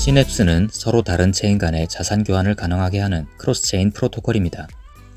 시냅스는 서로 다른 체인 간의 자산 교환을 가능하게 하는 크로스체인 프로토콜입니다.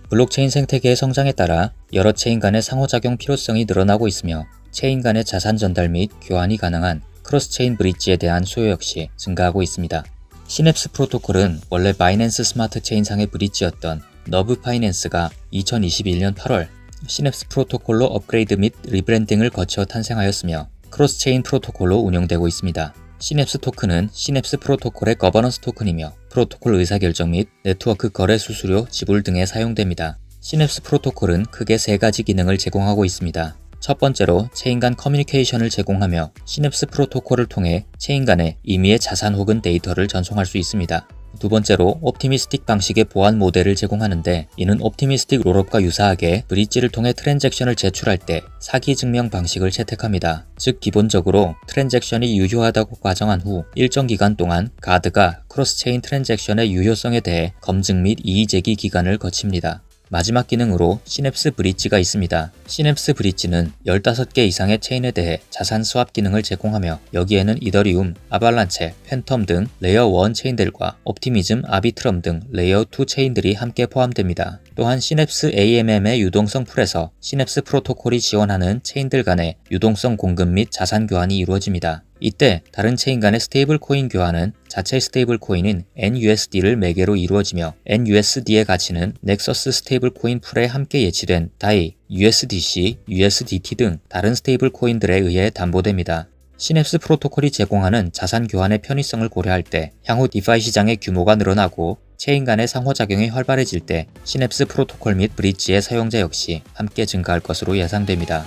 블록체인 생태계의 성장에 따라 여러 체인 간의 상호작용 필요성이 늘어나고 있으며 체인 간의 자산 전달 및 교환이 가능한 크로스체인 브릿지에 대한 수요 역시 증가하고 있습니다. 시냅스 프로토콜은 원래 바이낸스 스마트 체인상의 브릿지였던 너브 파이낸스가 2021년 8월 시냅스 프로토콜로 업그레이드 및 리브랜딩을 거쳐 탄생하였으며 크로스체인 프로토콜로 운영되고 있습니다. 시냅스 토큰은 시냅스 프로토콜의 거버넌스 토큰이며 프로토콜 의사결정 및 네트워크 거래 수수료 지불 등에 사용됩니다. 시냅스 프로토콜은 크게 세 가지 기능을 제공하고 있습니다. 첫 번째로 체인 간 커뮤니케이션을 제공하며 시냅스 프로토콜을 통해 체인 간의 임의의 자산 혹은 데이터를 전송할 수 있습니다. 두 번째로 옵티미스틱 방식의 보안 모델을 제공하는데 이는 옵티미스틱 롤업과 유사하게 브릿지를 통해 트랜잭션을 제출할 때 사기 증명 방식을 채택합니다. 즉 기본적으로 트랜잭션이 유효하다고 가정한 후 일정 기간 동안 가드가 크로스체인 트랜잭션의 유효성에 대해 검증 및 이의제기 기간을 거칩니다. 마지막 기능으로 시냅스 브릿지가 있습니다. 시냅스 브릿지는 15개 이상의 체인에 대해 자산 스왑 기능을 제공하며 여기에는 이더리움, 아발란체, 팬텀 등 레이어 1 체인들과 옵티미즘, 아비트럼 등 레이어 2 체인들이 함께 포함됩니다. 또한 시냅스 AMM의 유동성 풀에서 시냅스 프로토콜이 지원하는 체인들 간의 유동성 공급 및 자산 교환이 이루어집니다. 이때 다른 체인 간의 스테이블 코인 교환은 자체 스테이블 코인인 NUSD를 매개로 이루어지며 NUSD의 가치는 넥서스 스테이블 코인 풀에 함께 예치된 DAI, USDC, USDT 등 다른 스테이블 코인들에 의해 담보됩니다. 시냅스 프로토콜이 제공하는 자산 교환의 편의성을 고려할 때 향후 디파이 시장의 규모가 늘어나고 체인 간의 상호작용이 활발해질 때 시냅스 프로토콜 및 브릿지의 사용자 역시 함께 증가할 것으로 예상됩니다.